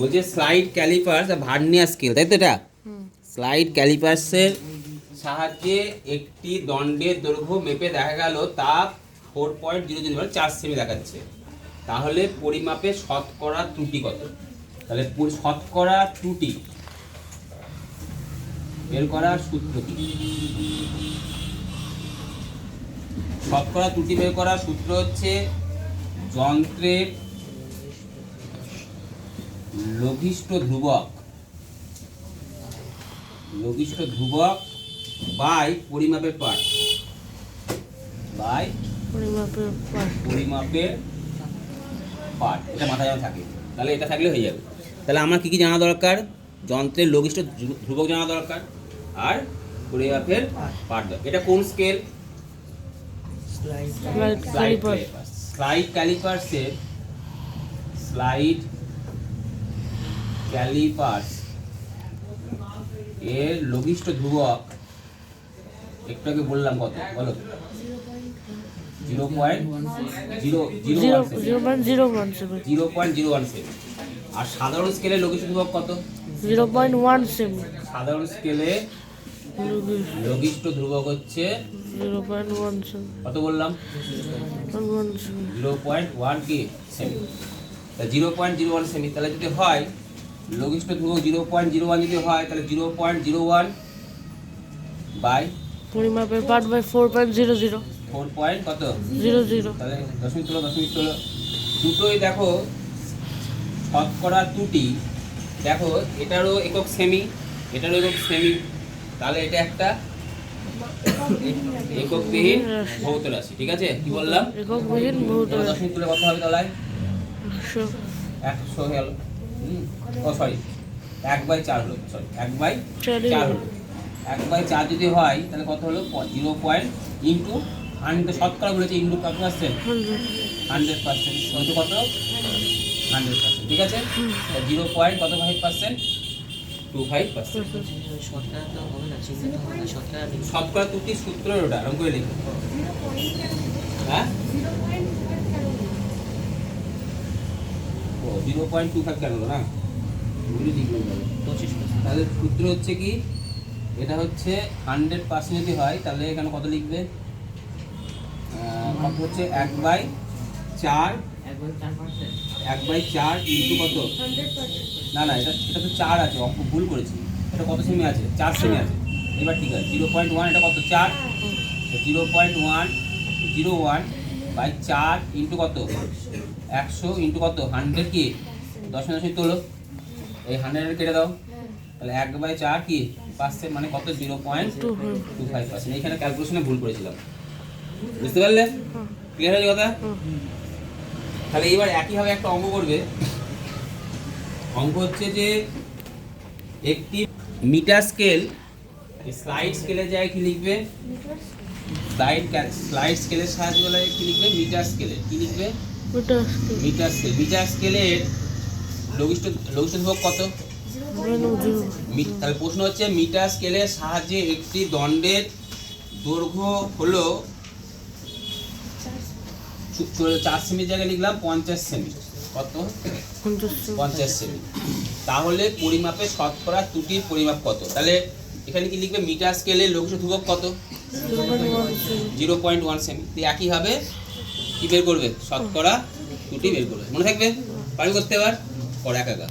বলছে slide callipers vernier scale তাই তো এটা? স্লাইড ক্যালিপার্সের সাহায্যে একটি দণ্ডের দৈর্ঘ্য মেপে দেখা গেল তা ফোর পয়েন্ট জিরো জিরো চার সেমি দেখাচ্ছে। তাহলে পরিমাপে শতকরা ত্রুটি কত? তাহলে শতকরা ত্রুটি বের করার সূত্র কি? শতকরা ত্রুটি বের করার সূত্র হচ্ছে যন্ত্রের লঘিষ্ঠ ধ্রুবক। লঘিষ্ঠ ধ্রুবক বাই পরিমাপের পাঠ। বাই পরিমাপের পাঠ। পরিমাপের পাঠ। এটা মাথায় যেন থাকে। তাহলে এটা থাকলে হয়ে যাবে। তাহলে আমার কি কি জানা দরকার? যন্ত্রের লঘিষ্ঠ ধ্রুবক জানা দরকার। আর পরিমাপের পাঠ। দরকার। এটা কোন scale slide slide caliper slide ক্যালিপার্সের slide callipers এর লঘিষ্ঠ ধ্রুবক একটু আগে বললাম কত? বলো। Zero point zero zero zero point zero one seven. আর সাধারণ স্কেলে লঘিষ্ঠ ধ্রুবক কত? Zero point one seven. সাধারণ স্কেলে লঘিষ্ঠ ধ্রুবক হচ্ছে জিরো পয়েন্ট ওয়ান সেভেন। কত বললাম? জিরো পয়েন্ট ওয়ান কি? সেমি জিরো পয়েন্ট জিরো ওয়ান সেমি তাহলে যদি হয় লঘিষ্ঠ ধ্রুবক জিরো পয়েন্ট জিরো ওয়ান যদি হয় তাহলে zero point zero one by পরিমাপের পাঠ by four point zero zero four point কত? জিরো জিরো তাহলে দশমিক তোলো দশমিক তোলো দুটোই দেখো শতকরা ত্রুটি। দেখো এটারও একক সেমি এটারও একক সেমি তাহলে এটা একটা এককবিহীন ভৌত রাশি ঠিক আছে? কি বললাম? একক বিহীন বহুত তাহলে দশমিক তুলে কত হবে তাহলে। একশো। একশো গেল ও সরি এক বাই চার হলো সরি এক বাই চার হলো। এক বাই চার যদি হয় তাহলে কত হলো? জিরো পয়েন্ট ইন্টু হান্ড্রেড শতকরা বলেছে ইন্টু কত পার্সেন্ট হান্ড্রেড পার্সেন্ট কত কত? হান্ড্রেড পার্সেন্ট ঠিক আছে? জিরো পয়েন্ট কত five percent two five percent শতকরা ত্রুটি সূত্র ওটা এরকম করে লিখো হ্যাঁ ও জিরো পয়েন্ট টু ফাইভ কেন না? ওগুলি লিখলাম তাহলে। তাহলে সূত্র হচ্ছে কি? এটা হচ্ছে হান্ড্রেড পার্সেন্ট যদি হয় তাহলে এখানে কত লিখবে? কত হচ্ছে? এক বাই চার। এক বাই চার ইন্টু কত? না না এটা এটা তো চার আছে অঙ্ক ভুল করেছি। এটা কত সেমি আছে? চার সেমি আছে। এবার ঠিক আছে জিরো পয়েন্ট ওয়ান এটা কত? চার। Zero point one zero one by চার ইন্টু কত? একশো ইন্টু কত? হান্ড্রেড কি? দশমিক দশমিক তোলো এই হান্ড্রেড কেটে দাও। তাহলে এক বাই চার কি? পার্সেন্ট মানে কত? Zero point two five percent. এইখানে ক্যালকুলেশনে ভুল করেছিলাম। বুঝতে পারলে? ক্লিয়ার হয়েছে কথা? তাহলে এবার একইভাবে একটা অঙ্ক করবে। অঙ্ক হচ্ছে যে একটি মিটার স্কেল স্লাইড স্কেলে যায় কি লিখবে? স্লাইড স্লাইড স্কেলের সাহায্যে বলে কি লিখবে? মিটার স্কেলে। কি লিখবে? মিটার স্কেল মিটার স্কেলের লঘিষ্ঠ লঘিষ্ঠ ধ্রুবক কত? তাহলে প্রশ্ন হচ্ছে মিটার স্কেলের সাহায্যে একটি দণ্ডের দৈর্ঘ্য হলো চার সেমির জায়গায় লিখলাম পঞ্চাশ সেমি। কত? পঞ্চাশ সেমি। তাহলে পরিমাপে শতকরা ত্রুটির পরিমাপ কত? তাহলে এখানে কি লিখবে? মিটার স্কেলে লঘিষ্ঠ ধ্রুবক কত? Zero point one seven zero point one semi. একইভাবে কি বের করবে? শতকরা দুটি বের করবে। মনে থাকবে? পারি করতে এবার? পরে একা একা।